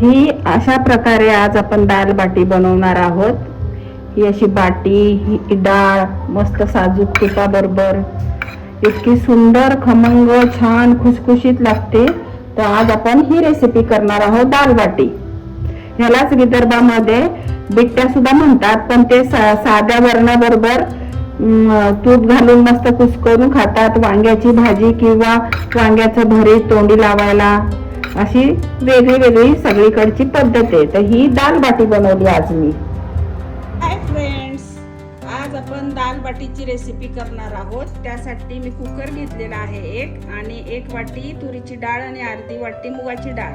ही अशा प्रकारे आज आपण दाल बाटी बनवणार आहोत. ही अशी बाटी ही डाळ मस्त साजूक तुपाबरोबर. इतकी सुंदर खमंग छान खुसखुशीत लागते. तर आज आपण ही रेसिपी करणार आहोत दाल बाटी. ह्यालाच विदर्भामध्ये बिट्ट्या सुद्धा म्हणतात पण ते सा- साध्या वरणाबरोबर तूप घालून मस्त कुस्करून खातात. वांग्याची भाजी किंवा वांग्याचं भरीत तोंडी लावायला. अशी वेगळी वेगळी सगळीकडची पद्धत आहे. तर ही दाल बाटी बनवली आज मी. हाय फ्रेंड्स आज आपण दाल बाटीची रेसिपी करणार आहोत. त्यासाठी मी कुकर घेतलेला आहे एक आणि एक वाटी तुरीची डाळ आणि अर्धी वाटी मुगाची डाळ.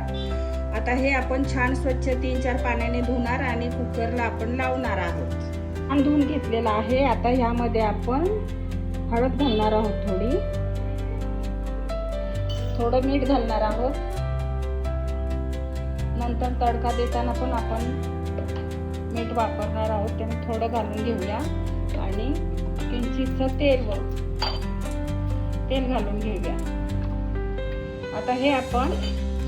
आता हे आपण छान स्वच्छ तीन चार पाण्याने धुणार आणि कुकरला आपण लावणार आहोत. छान धुवून घेतलेला आहे. आता ह्यामध्ये आपण हळद घालणार आहोत थोडी. थोडं मीठ घालणार आहोत. नंतर तडका देताना पण आपण मीठ वापरणार आहोत. त्याने थोडं घालून घेऊया. आणि किंचितचं तेल व तेल घालून घेऊया. आता हे आपण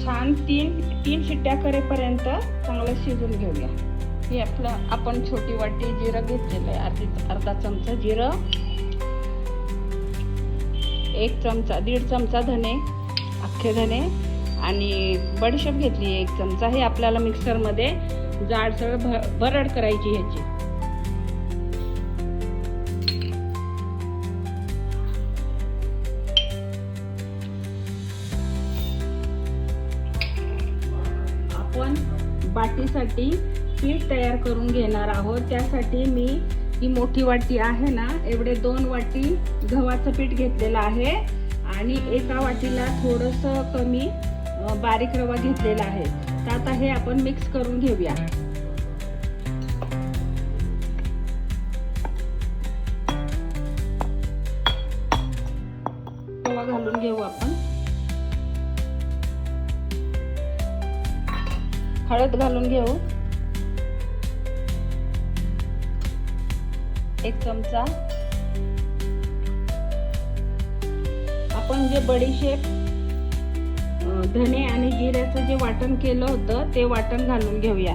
छान तीन तीन शिट्ट्या करेपर्यंत चांगलं शिजून घेऊया. हे आपलं आपण छोटी वाटी जिरं घेतलेलं आहे. अर्धी अर्धा चमचा जिरं एक चमचा दीड चमचा धने अख्खे धने आणि बडीशेप घेतली एक चमचा. हे आपल्याला मिक्सरमध्ये जाडसर भ भरड करायची ह्याची. आपण बाटीसाठी पीठ तयार करून घेणार आहोत. त्यासाठी मी ही मोठी वाटी आहे ना एवढे दोन वाटी गव्हाचं पीठ घेतलेलं आहे. आणि एका वाटीला थोडंसं कमी बारीक रवा घेतलेला आहे. तर आता हे आपण मिक्स करून घेऊया. रवा घालून घेऊ आपण. हळद घालून घेऊ. एक चमचा. आपण जे बडीशेप धने आणि जिऱ्याचं जे वाटण केलं होतं ते वाटण घालून घेऊया.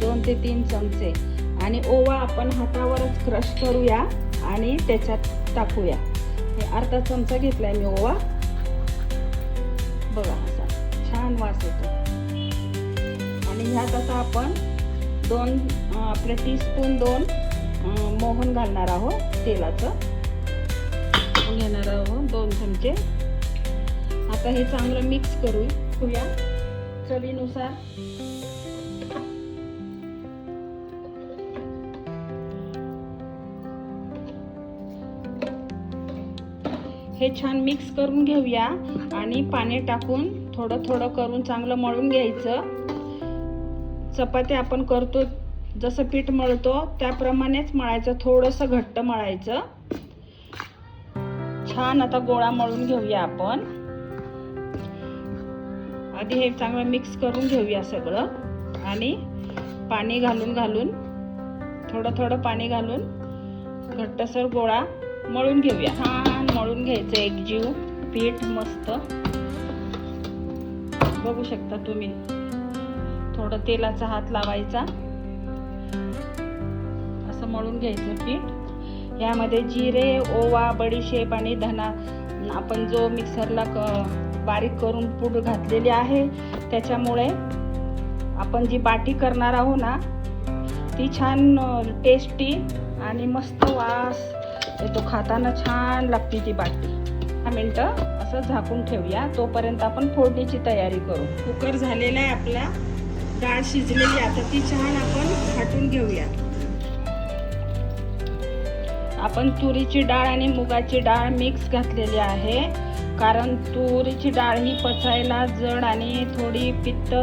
दोन ते तीन चमचे. आणि ओवा आपण हातावरच क्रश करूया आणि त्याच्यात टाकूया. हे अर्धा चमचा घेतलाय मी ओवा. बघा असा छान वास येतो. आणि ह्यात आता आपण दोन आपले आपले टीस्पून दोन मोहन घालणार आहोत तेलाचं. घेणार आहोत दोन चमचे. आता हे चांगलं मिक्स करू घेऊया चवीनुसार. हे छान मिक्स करून घेऊया आणि पाणी टाकून थोडं थोडं करून चांगलं मळून घ्यायचं. चपाती आपण करतो जसं पीठ मळतो त्याप्रमाणेच मळायचं थोडंसं घट्ट मळायचं. छान आता गोळा मळून घेऊया आपण. आधी हे चांगलं मिक्स करून घेऊया सगळं. आणि पाणी घालून घालून थोडं थोडं पाणी घालून घट्टसर गोळा मळून घेऊया. छान मळून घ्यायचं एक जीव पीठ मस्त. बघू शकता तुम्ही. थोडं तेलाचा हात लावायचा. असं मळून घ्यायचं पीठ. यामध्ये जिरे ओवा बडीशेप आणि धना आपण जो मिक्सरला क बारीक करून पूड घातलेली आहे त्याच्यामुळे आपण जी बाटी करणार आहोत ना ती छान टेस्टी आणि मस्त वास येतो. खाताना छान लागते ती बाटी. दहा मिनटं असं झाकून ठेवूया. तोपर्यंत आपण फोडणीची तयारी करू. कुकर झालेला आहे आपला. डाळ शिजलेली आता ती छान आपण फाटून घेऊया. आपण तुरीची डाळ आणि मुगाची डाळ मिक्स घातलेली आहे. कारण तुरीची डाळ ही पचायला जड आणि थोडी पित्त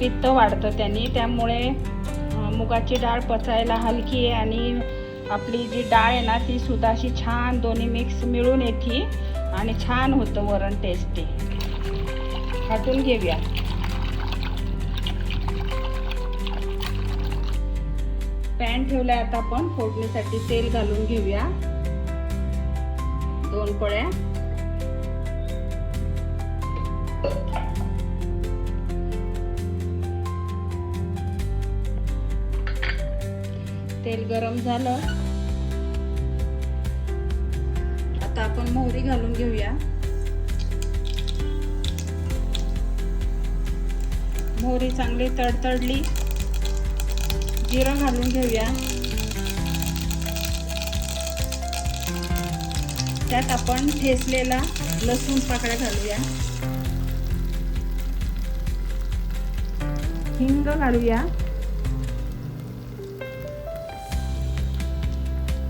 पित्त वाढतं त्यांनी. त्यामुळे मुगाची डाळ पचायला हलकी आहे आणि आपली जी डाळ आहे ना ती सुद्धा अशी छान दोन्ही मिक्स मिळून येते आणि छान होतं वरण टेस्टी फाटून घेऊया. पॅन ठेवलाय आता आपण. फोडणीसाठी तेल घालून घेऊया. दोन पळ्या. तेल गरम झालं. आता आपण मोहरी घालून घेऊया. मोहरी चांगली तडतडली. जिरं घालून घेऊया. त्यात आपण ठेसलेला लसूण पाकळ्या घालूया. हिंग घालूया.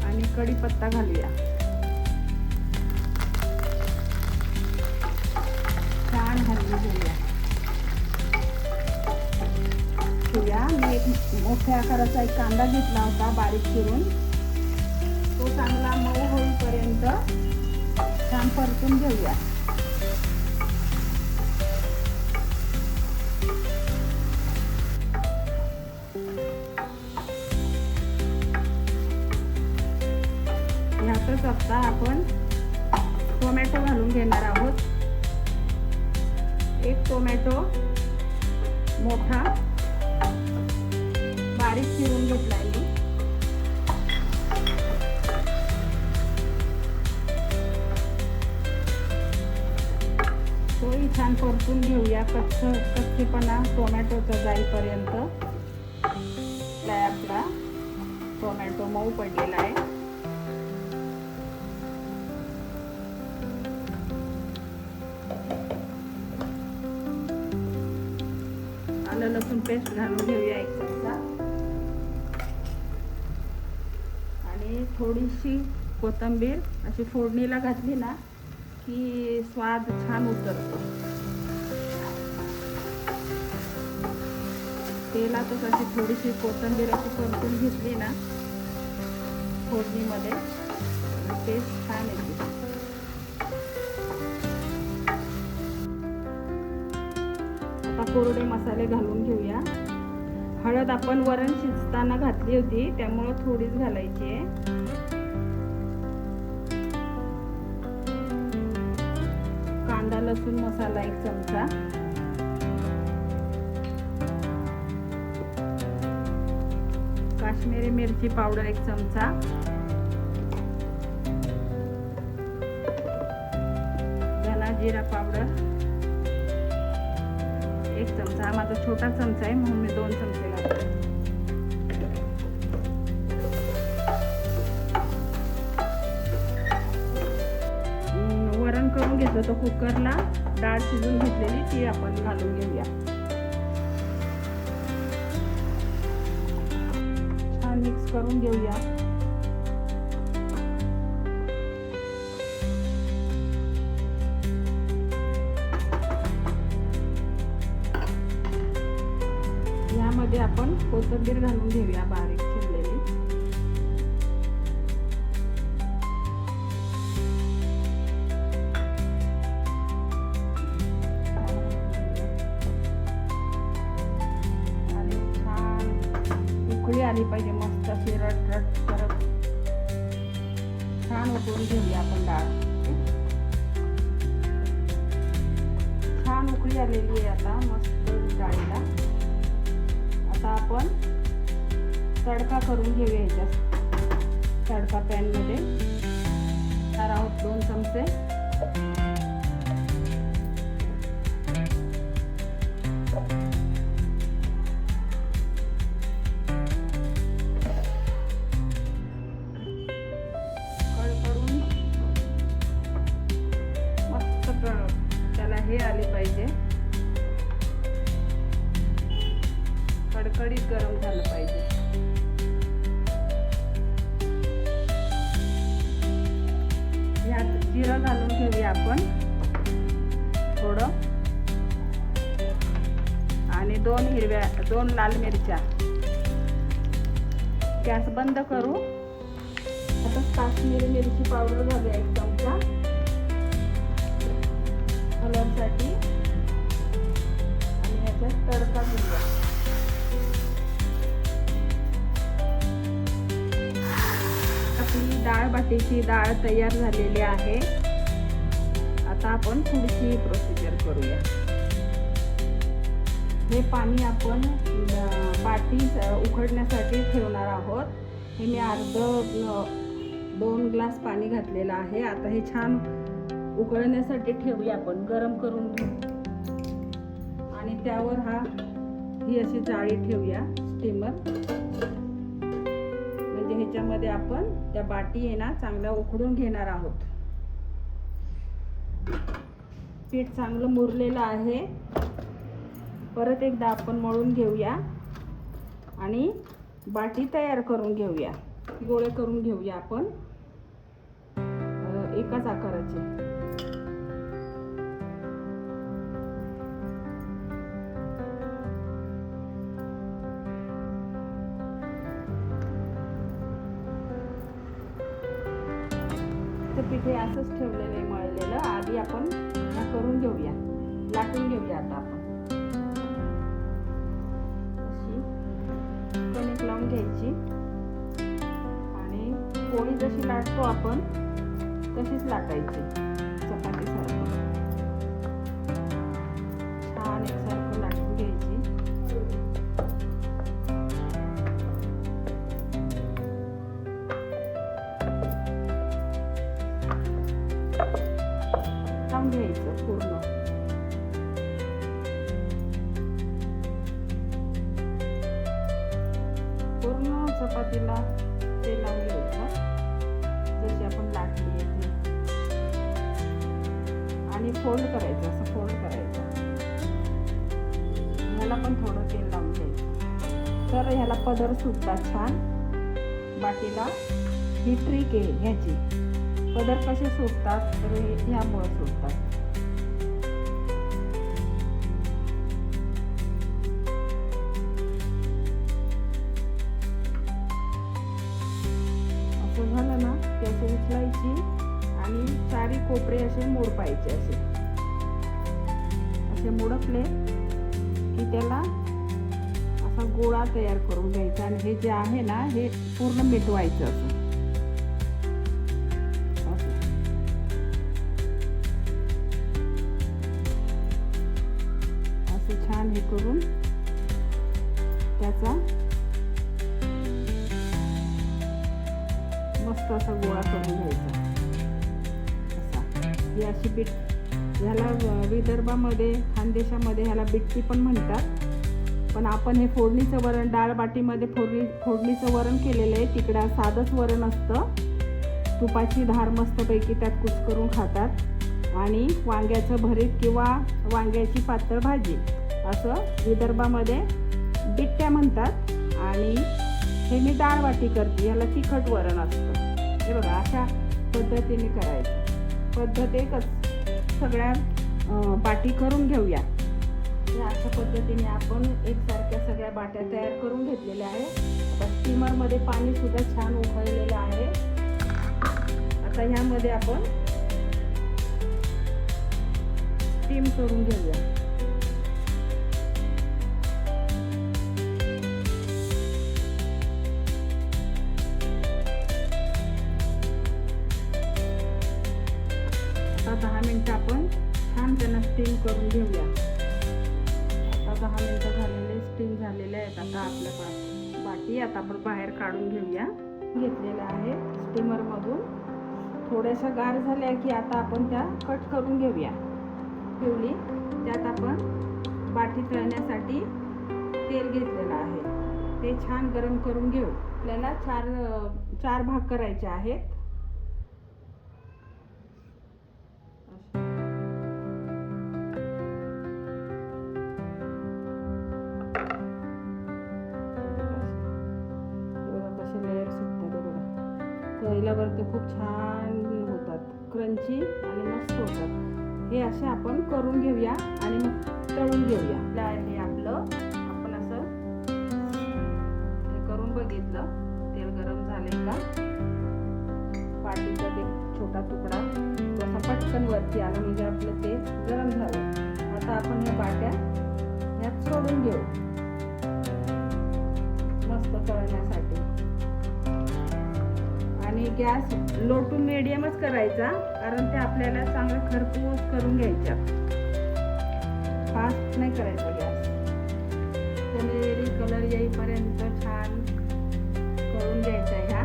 आणि कढीपत्ता घालूया. छान घालून घेऊया. घेऊया मी एक मोठ्या आकाराचा एक कांदा घेतला होता बारीक चिरून. तो चांगला मऊ होईपर्यंत छान परतून घेऊया. ह्यातच आता आपण टोमॅटो घालून घेणार आहोत. एक टोमॅटो मोठा बारीक चिरून घेतला मी. तोही छान परतून घेऊया. कच्च कच्चेपणा टोमॅटोचा जाईपर्यंत. काय आपला टोमॅटो मऊ पडलेला आहे. आलं लसूण पेस्ट घालून घेऊया एक थोडीशी कोथिंबीर अशी फोडणीला घातली ना की स्वाद छान उतरतो. तेलातच अशी थोडीशी कोथिंबीर अशी परतून घेतली ना फोडणीमध्ये टेस्ट छान येते. आता कोरडे मसाले घालून घेऊया. हळद आपण वरण शिजताना घातली होती त्यामुळं थोडीच घालायची आहे. कांदा लसूण मसाला एक चमचा. काश्मीरी मिरची पावडर एक चमचा. धना जिरा पावडर एक चमचा. हा माझा छोटा चमचा आहे म्हणून मी दोन चमचे वरण करून घेतलं तर कुकरला. डाळ शिजून घेतलेली ती आपण घालून घेऊया. छान मिक्स करून घेऊया. यामध्ये आपण कोथिंबीर घालून घेऊया बारीक चिरलेली. आणि छान उकळी आली पाहिजे मस्त अशी रट रट करत. छान उकळून घेऊया आपण डाळ. छान उकळी आलेली आहे आता मस्त डाळीला. आता आपण तडका करून घेऊया याच्यात. तडका पॅनमध्ये. तर आहोत दोन चमचे. करून मस्त त्याला हे आले पाहिजे. कडकडीत गरम झालं पाहिजे. ह्यात जिरं घालून घेऊया आपण. थोडं. आणि दोन हिरव्या दोन लाल मिरच्या. गॅस बंद करू. आता काश्मीरी मिरची पावडर घालूया. आपली डाळ तयार झालेली आहे. आता आपण पुढची प्रोसिजर करूया. हे पाणी आपण बाटी उकडण्यासाठी ठेवणार आहोत. हे मी अर्ध दोन ग्लास पाणी घातलेलं आहे. आता हे छान उकळण्यासाठी ठेवूया आपण गरम करून घेऊ. आणि त्यावर हा ही अशी जाळी ठेवूया स्टीमर ह्याच्यामध्ये आपण त्या बाटी आहे ना चांगल्या उकडून घेणार आहोत. पीठ चांगलं मुरलेलं आहे. परत एकदा आपण मळून घेऊया आणि बाटी तयार करून घेऊया. गोळे करून घेऊया आपण. एकाच आकाराचे. तिथे असंच ठेवलेलं आहे मळलेलं. आधी आपण करून घेऊया. लाटून घेऊया आता आपण. अशी कणिक लावून घ्यायची. आणि पोळी जशी लाटतो आपण तशीच लाटायची. पण थोडं तेल लावून द्यायचं तर ह्याला पदर सुटतात छान. बाटीला ही ट्रिक आहे ह्याची. पदर कसे सुटतात तर हे- ह्यामुळं सुटतात. असं झालं ना की असे उचलायची आणि चारी कोपरे असे मोडपायचे असे. असे मोडपले की त्याला असा गोळा तयार करून घ्यायचा आणि हे जे आहे ना हे पूर्ण मिटवायचं असं. अ, खानदेशामध्ये ह्याला बिट्टी पण म्हणतात. पण आपण हे फोडणीचं वरण डाळ बाटीमध्ये फोडणी फोडणीचं वरण केलेलं आहे. तिकडं साधंच वरण असतं. तुपाची धार मस्तपैकी त्यात कुस्करून करून खातात. आणि वांग्याचं भरीत किंवा वांग्याची पातळ भाजी असं विदर्भामध्ये बिट्ट्या म्हणतात. आणि हे मी डाळ वाटी करते याला तिखट वरण असतं. हे बघा अशा पद्धतीने करायचं. पद्धत एकच सगळ्या बाटी करून घेऊया. तर अशा पद्धतीने आपण एकसारख्या सगळ्या बाट्या तयार करून घेतलेल्या आहे आता स्टीमरमध्ये पाणी सुद्धा छान उकळलेलं आहे. आता ह्यामध्ये आपण स्टीम करून घेऊया. आपल्या बा- बाटी आता आपण बाहेर काढून घेऊया. घेतलेलं आहे स्टीमरमधून थोड्याशा गार झाल्या की आता आपण त्या कट करून घेऊया. ठेवली त्यात आपण बाटी तळण्यासाठी तेल घेतलेलं आहे. ते छान गरम करून घेऊ. आपल्याला चार चार भाग करायचे आहेत. तळल्यावर ते खूप छान होतात. क्रंची आणि मस्त होतात. हे असे आपण करून घेऊया आणि तळून घेऊया. हे आपलं आपण असं हे करून बघितलं. तेल गरम झाले का? पाटीचा एक छोटा तुकडा. असा पटकन वरती आला म्हणजे आपलं ते गरम झालं. आता आपण ह्या बाट्या ह्यात सोडून घेऊ. मस्त तळण्यासाठी. आणि गॅस लो टू मिडियमच करायचा कारण ते आपल्याला चांगलं खरपूस करून घ्यायच्या. फास्ट नाही करायचा गॅस. सोनेरी कलर येईपर्यंत छान करून घ्यायचा ह्या.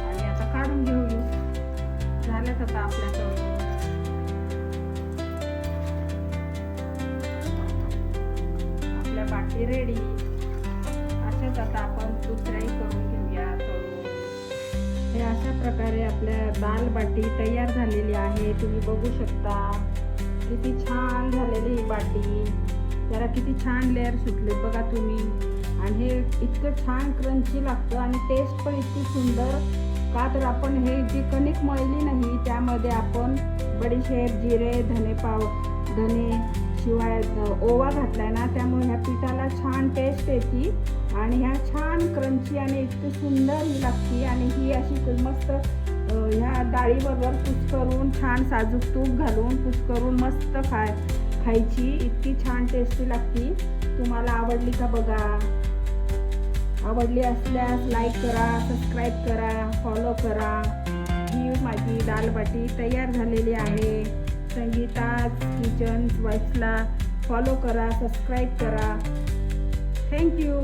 आणि आता काढून घेऊ. झाल्यात आता आपल्याचं आपल्या बाटी रेडी तसंच आता आपण दुसऱ्याही करून घेऊया. हे अशा प्रकारे आपल्या दाल बाटी तयार झालेली आहे. तुम्ही बघू शकता किती छान झालेली ही बाटी. त्याला किती छान लेअर सुटले बघा तुम्ही. आणि हे इतकं छान क्रंची लागतं आणि टेस्ट पण इतकी सुंदर. का तर आपण हे जी कणिक मळली नाही त्यामध्ये आपण बडीशेप जिरे धने पाव धने शिवाय ओवा घातलाय ना त्यामुळे ह्या पिठाला छान टेस्ट येते आणि ह्या छान क्रंची आणि इतकी सुंदर ही लागते आणि ही अशी मस्त ह्या डाळीबरोबर कुच करून छान साजूक तूप घालून कुच करून मस्त खाय खायची इतकी छान टेस्टी लागती. तुम्हाला आवडली का बघा? आवडली असल्यास लाईक करा सबस्क्राईब करा फॉलो करा. ही माझी दालबाटी तयार झालेली आहे. संगीताज किचन वाईफला फॉलो करा सबस्क्राईब करा. Thank you